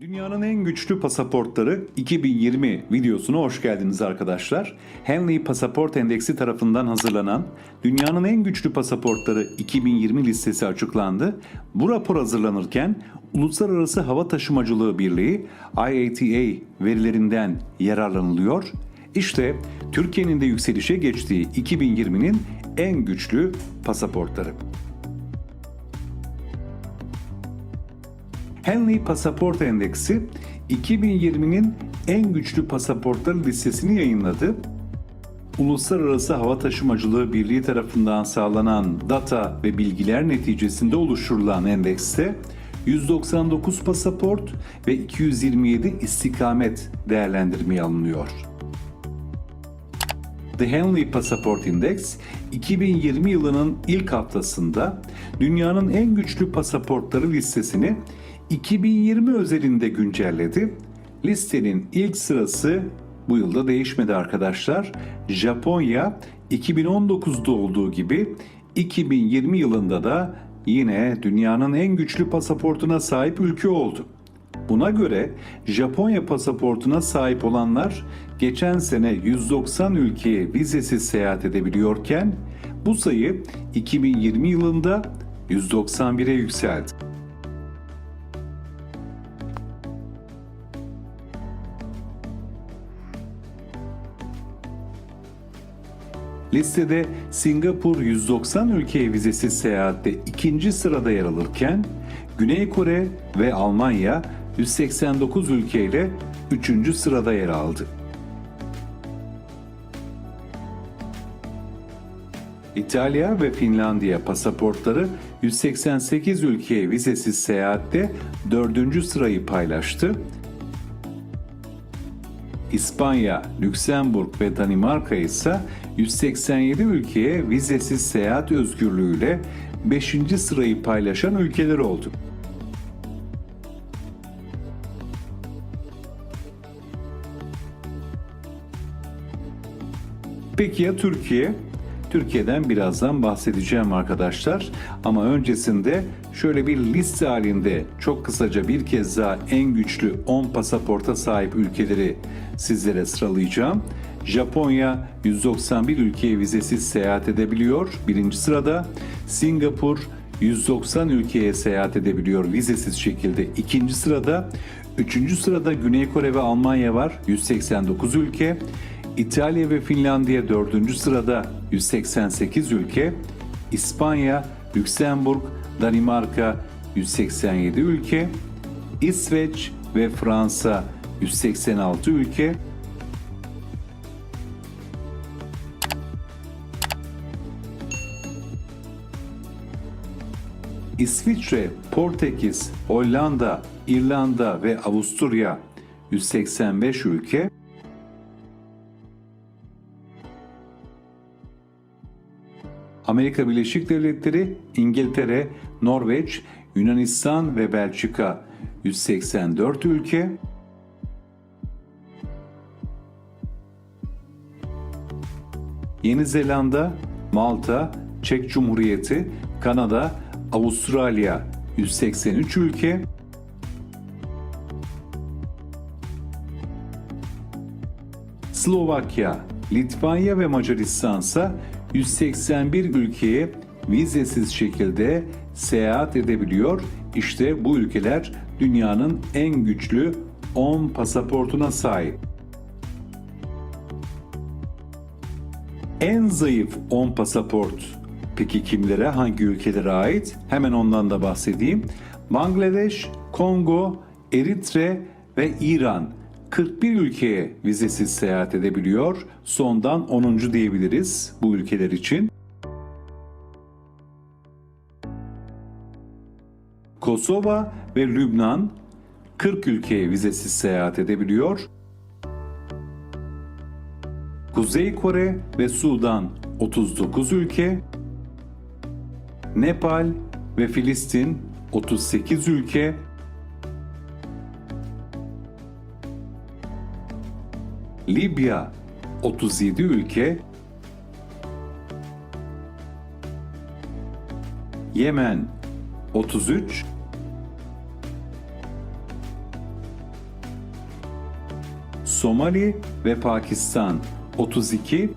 Dünyanın en güçlü pasaportları 2020 videosuna hoş geldiniz arkadaşlar. Henley Pasaport Endeksi tarafından hazırlanan Dünyanın en güçlü pasaportları 2020 listesi açıklandı. Bu rapor hazırlanırken Uluslararası Hava Taşımacılığı Birliği IATA verilerinden yararlanılıyor. İşte Türkiye'nin de yükselişe geçtiği 2020'nin en güçlü pasaportları. Henley Pasaport Endeksi 2020'nin en güçlü pasaportları listesini yayınladı. Uluslararası Hava Taşımacılığı Birliği tarafından sağlanan data ve bilgiler neticesinde oluşturulan endekste 199 pasaport ve 227 istikamet değerlendirmeye alınıyor. The Henley Passport Index 2020 yılının ilk haftasında dünyanın en güçlü pasaportları listesini 2020 özelinde güncelledi. Listenin ilk sırası bu yılda değişmedi arkadaşlar. Japonya 2019'da olduğu gibi 2020 yılında da yine dünyanın en güçlü pasaportuna sahip ülke oldu. Buna göre Japonya pasaportuna sahip olanlar geçen sene 190 ülkeye vizesiz seyahat edebiliyorken bu sayı 2020 yılında 191'e yükseldi. Listede Singapur 190 ülkeye vizesiz seyahatte ikinci sırada yer alırken Güney Kore ve Almanya 189 ülkeyle üçüncü sırada yer aldı. İtalya ve Finlandiya pasaportları 188 ülkeye vizesiz seyahatte dördüncü sırayı paylaştı. İspanya, Lüksemburg ve Danimarka ise 187 ülkeye vizesiz seyahat özgürlüğüyle 5. sırayı paylaşan ülkeler oldu. Peki ya Türkiye? Türkiye'den birazdan bahsedeceğim arkadaşlar. Ama öncesinde şöyle bir liste halinde çok kısaca bir kez daha en güçlü 10 pasaporta sahip ülkeleri sizlere sıralayacağım. Japonya 191 ülkeye vizesiz seyahat edebiliyor. Birinci sırada Singapur 190 ülkeye seyahat edebiliyor vizesiz şekilde. ikinci sırada Üçüncü sırada Güney Kore ve Almanya var 189 ülke. İtalya ve Finlandiya 4. sırada 188 ülke, İspanya, Lüksemburg, Danimarka 187 ülke, İsveç ve Fransa 186 ülke, İsviçre, Portekiz, Hollanda, İrlanda ve Avusturya. 185 ülke, Amerika Birleşik Devletleri, İngiltere, Norveç, Yunanistan ve Belçika. 184 ülke, Yeni Zelanda, Malta, Çek Cumhuriyeti, Kanada, Avustralya 183 ülke, Slovakya, Litvanya ve Macaristan ise 181 ülkeye vizesiz şekilde seyahat edebiliyor. İşte bu ülkeler dünyanın en güçlü 10 pasaportuna sahip. En zayıf 10 pasaport peki kimlere, hangi ülkelere ait? Hemen ondan da bahsedeyim. Bangladeş, Kongo, Eritre ve İran 41 ülkeye vizesiz seyahat edebiliyor. Sondan 10. diyebiliriz bu ülkeler için. Kosova ve Lübnan 40 ülkeye vizesiz seyahat edebiliyor. Kuzey Kore ve Sudan 39 ülke, Nepal ve Filistin 38 ülke, Libya 37 ülke, Yemen 33, Somali ve Pakistan 32,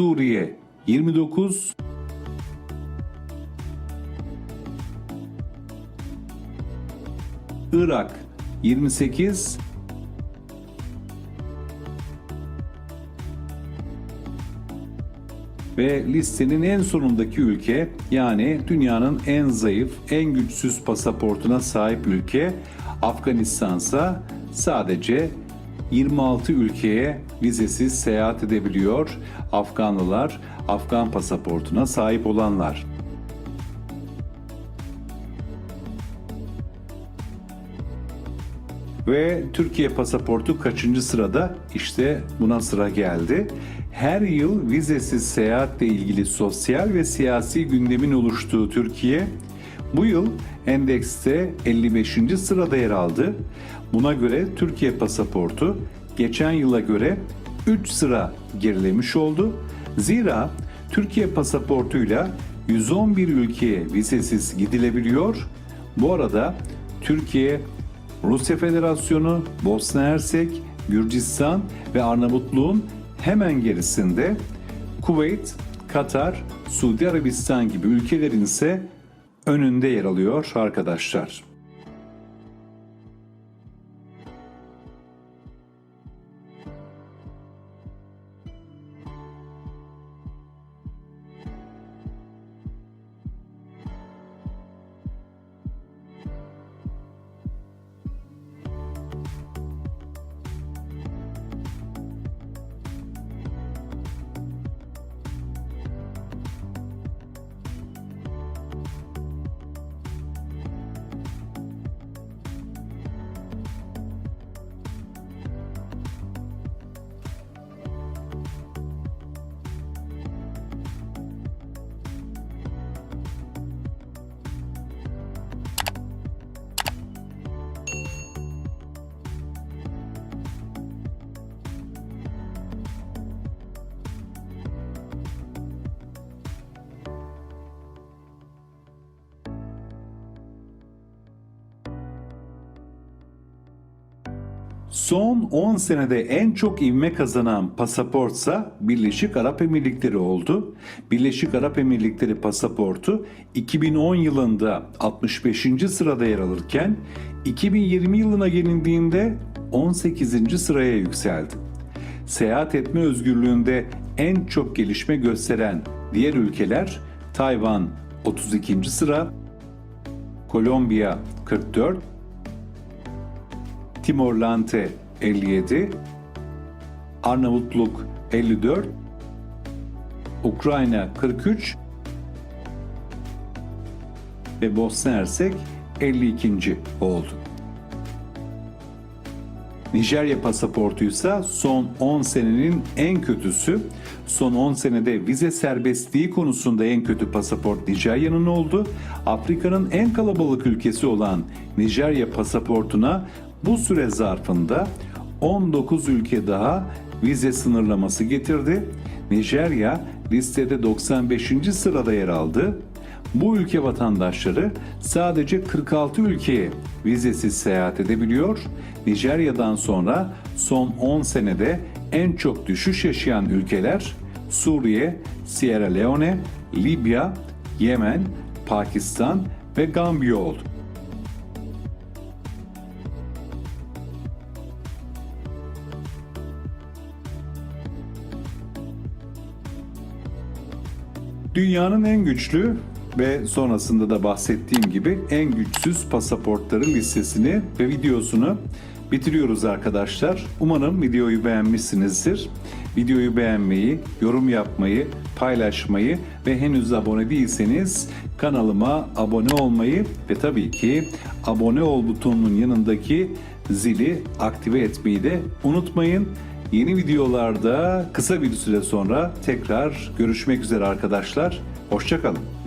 Suriye 29, Irak 28, ve listenin en sonundaki ülke yani dünyanın en zayıf, en güçsüz pasaportuna sahip ülke Afganistan'sa sadece 26 ülkeye vizesiz seyahat edebiliyor Afganlılar, Afgan pasaportuna sahip olanlar. Ve Türkiye pasaportu kaçıncı sırada? İşte buna sıra geldi. Her yıl vizesiz seyahatle ilgili sosyal ve siyasi gündemin oluştuğu Türkiye, bu yıl endekste 55. sırada yer aldı. Buna göre Türkiye pasaportu geçen yıla göre 3 sıra gerilemiş oldu. Zira Türkiye pasaportuyla 111 ülkeye vizesiz gidilebiliyor. Bu arada Türkiye Rusya Federasyonu, Bosna Hersek, Gürcistan ve Arnavutluğun hemen gerisinde Kuveyt, Katar, Suudi Arabistan gibi ülkelerin ise önünde yer alıyor arkadaşlar. Son 10 senede en çok ivme kazanan pasaportsa Birleşik Arap Emirlikleri oldu. Birleşik Arap Emirlikleri pasaportu 2010 yılında 65. sırada yer alırken 2020 yılına gelindiğinde 18. sıraya yükseldi. Seyahat etme özgürlüğünde en çok gelişme gösteren diğer ülkeler Tayvan 32. sıra, Kolombiya 44, Timor Lante 57, Arnavutluk 54, Ukrayna 43 ve Bosna Hersek 52. oldu. Nijerya pasaportuysa son 10 senenin en kötüsü. Son 10 senede vize serbestliği konusunda en kötü pasaport Nijerya'nın oldu. Afrika'nın en kalabalık ülkesi olan Nijerya pasaportuna bu süre zarfında 19 ülke daha vize sınırlaması getirdi. Nijerya listede 95. sırada yer aldı. Bu ülke vatandaşları sadece 46 ülkeye vizesiz seyahat edebiliyor. Nijerya'dan sonra son 10 senede en çok düşüş yaşayan ülkeler Suriye, Sierra Leone, Libya, Yemen, Pakistan ve Gambiya oldu. Dünyanın en güçlü ve sonrasında da bahsettiğim gibi en güçsüz pasaportları listesini ve videosunu bitiriyoruz arkadaşlar. Umarım videoyu beğenmişsinizdir. Videoyu beğenmeyi, yorum yapmayı, paylaşmayı ve henüz abone değilseniz kanalıma abone olmayı ve tabii ki abone ol butonunun yanındaki zili aktive etmeyi de unutmayın. Yeni videolarda kısa bir süre sonra tekrar görüşmek üzere arkadaşlar. Hoşçakalın.